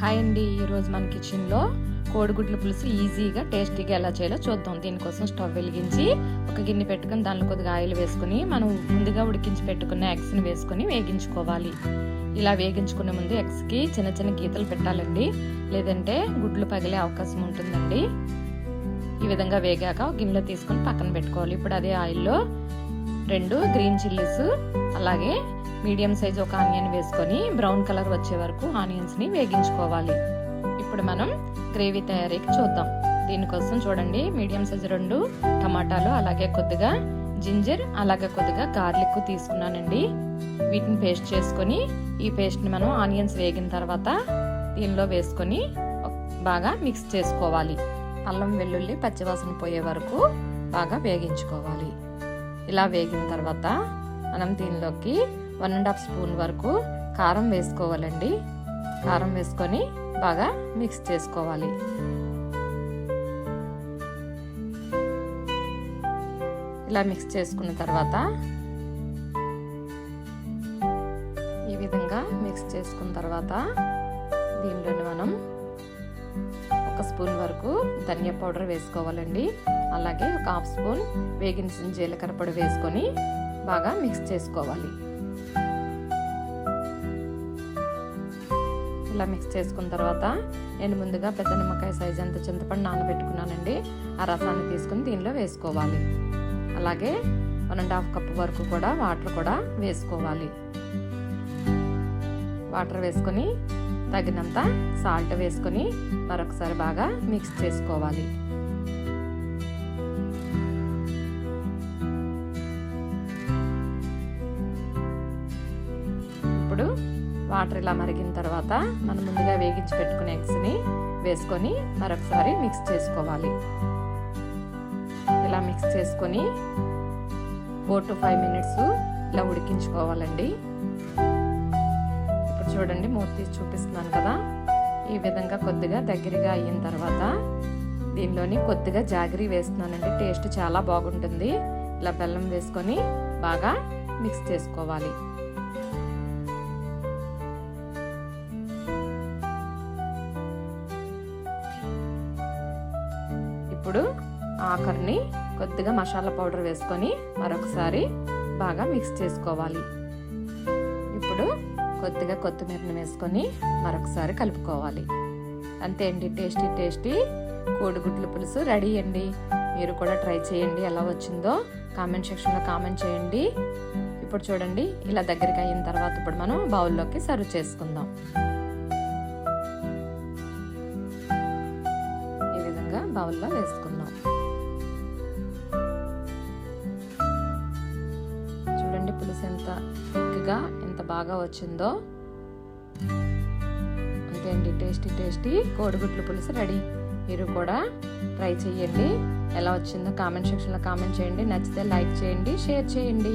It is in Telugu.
హాయ్ అండి ఈరోజు మన కిచెన్లో కోడిగుడ్ల పులుసు ఈజీగా టేస్టీగా ఎలా చేయాలో చూద్దాం. దీనికోసం స్టవ్ వెలిగించి ఒక గిన్నె పెట్టుకుని దానిలో కొద్దిగా ఆయిల్ వేసుకుని మనం ముందుగా ఉడికించి పెట్టుకున్న ఎగ్స్ని వేసుకొని వేగించుకోవాలి. ఇలా వేగించుకునే ముందు ఎగ్స్కి చిన్న చిన్న గీతలు పెట్టాలండి. లేదంటే గుడ్లు పగిలే అవకాశం ఉంటుందండి. ఈ విధంగా వేగాక గిన్నెలో తీసుకొని పక్కన పెట్టుకోవాలి. ఇప్పుడు అదే ఆయిల్లో రెండు గ్రీన్ చిల్లీస్ అలాగే మీడియం సైజ్ ఒక ఆనియన్ వేసుకొని బ్రౌన్ కలర్ వచ్చే వరకు ఆనియన్స్ని వేగించుకోవాలి. ఇప్పుడు మనం గ్రేవీ తయారీకి చూద్దాం. దీనికోసం చూడండి మీడియం సైజ్ రెండు టమాటాలు అలాగే కొద్దిగా జింజర్ అలాగే కొద్దిగా గార్లిక్ తీసుకున్నానండి. వీటిని పేస్ట్ చేసుకొని ఈ పేస్ట్ని మనం ఆనియన్స్ వేగిన తర్వాత దీనిలో వేసుకొని బాగా మిక్స్ చేసుకోవాలి. అల్లం వెల్లుల్లి పచ్చివాసన పోయే వరకు బాగా వేగించుకోవాలి. ఇలా వేగిన తర్వాత మనం దీనిలోకి వన్ అండ్ హాఫ్ స్పూన్ వరకు కారం వేసుకోవాలండి. కారం వేసుకొని బాగా మిక్స్ చేసుకోవాలి. ఇలా మిక్స్ చేసుకున్న తర్వాత ఈ విధంగా మిక్స్ చేసుకున్న తర్వాత దీనిలోని మనం ఒక స్పూన్ వరకు ధనియా పౌడర్ వేసుకోవాలండి. అలాగే ఒక హాఫ్ స్పూన్ వేగించిన జీలకర్ర పొడి వేసుకొని బాగా మిక్స్ చేసుకోవాలి. ఇలా మిక్స్ చేసుకున్న తర్వాత నేను ముందుగా పెద్ద నిమ్మకాయ సైజ్ అంత చింతపండు నానబెట్టుకున్నానండి. ఆ రసాన్ని తీసుకుని దీనిలో వేసుకోవాలి. అలాగే వన్ అండ్ హాఫ్ కప్ వరకు కూడా వాటర్ కూడా వేసుకోవాలి. వాటర్ వేసుకొని తగినంత సాల్ట్ వేసుకొని మరొకసారి బాగా మిక్స్ చేసుకోవాలి. వాటర్ ఇలా మరిగిన తర్వాత మనం ముందుగా వేగించి పెట్టుకునే ఎగ్స్ని వేసుకొని మరొకసారి మిక్స్ చేసుకోవాలి. ఇలా మిక్స్ చేసుకొని ఫోర్ టు ఫైవ్ మినిట్స్ ఇలా ఉడికించుకోవాలండి. ఇప్పుడు చూడండి మూత తీసి చూపిస్తున్నాను కదా. ఈ విధంగా కొద్దిగా దగ్గరగా అయిన తర్వాత దీనిలోని కొద్దిగా జాగిరి వేస్తున్నానండి. టేస్ట్ చాలా బాగుంటుంది. ఇలా బెల్లం వేసుకొని బాగా మిక్స్ చేసుకోవాలి. ఇప్పుడు ఆఖరిని కొద్దిగా మసాలా పౌడర్ వేసుకొని మరొకసారి బాగా మిక్స్ చేసుకోవాలి. ఇప్పుడు కొద్దిగా కొత్తిమీరని వేసుకొని మరొకసారి కలుపుకోవాలి. అంతే అండి. టేస్టీ టేస్టీ కోడిగుడ్ల పులుసు రెడీ అండి. మీరు కూడా ట్రై చేయండి. ఎలా వచ్చిందో కామెంట్ సెక్షన్లో కామెంట్ చేయండి. ఇప్పుడు చూడండి ఇలా దగ్గరికి అయిన తర్వాత ఇప్పుడు మనం బౌల్లోకి సర్వ్ చేసుకుందాం. బౌల్లో వేసుకుందాం. చూడండి పులుసు ఎంత థిక్గా ఎంత బాగా వచ్చిందో. అంతే అండి టేస్టీ టేస్టీ కోడిగుడ్ల పులుసు రెడీ. మీరు కూడా ట్రై చేయండి ఎలా వచ్చిందో కామెంట్ సెక్షన్లో కామెంట్ చేయండి. నచ్చితే లైక్ చేయండి షేర్ చేయండి.